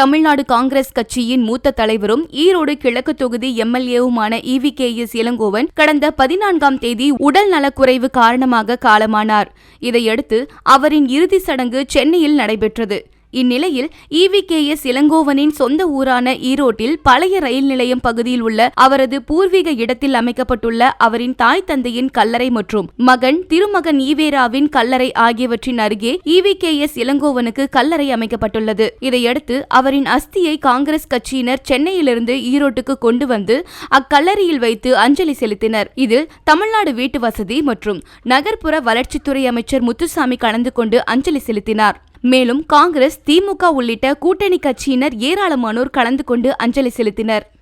தமிழ்நாடு காங்கிரஸ் கட்சியின் மூத்த தலைவரும் ஈரோடு கிழக்கு தொகுதி எம்எல்ஏவுமான E V K S Elangovan கடந்த பதினான்காம் தேதி உடல் நலக்குறைவு காரணமாக காலமானார். இதையடுத்து அவரின் இறுதி சடங்கு சென்னையில் நடைபெற்றது. இந்நிலையில் இவி கே எஸ் இளங்கோவனின் சொந்த ஊரான ஈரோட்டில் பழைய ரயில் நிலையம் பகுதியில் உள்ள அவரது பூர்வீக இடத்தில் அமைக்கப்பட்டுள்ள அவரின் தாய் தந்தையின் கல்லறை மற்றும் மகன் திருமகன் ஈவேராவின் கல்லறை ஆகியவற்றின் அருகே இவி கே எஸ் இளங்கோவனுக்கு கல்லறை அமைக்கப்பட்டுள்ளது. இதையடுத்து அவரின் அஸ்தியை காங்கிரஸ் கட்சியினர் சென்னையிலிருந்து ஈரோட்டுக்கு கொண்டு வந்து அக்கல்லறையில் வைத்து அஞ்சலி செலுத்தினர். இதில் தமிழ்நாடு வீட்டு வசதி மற்றும் நகர்ப்புற வளர்ச்சித்துறை அமைச்சர் முத்துசாமி கலந்து கொண்டு அஞ்சலி செலுத்தினார். மேலும் காங்கிரஸ் திமுக உள்ளிட்ட கூட்டணி கட்சியினர் ஏராளமானோர் கலந்து கொண்டு அஞ்சலி செலுத்தினர்.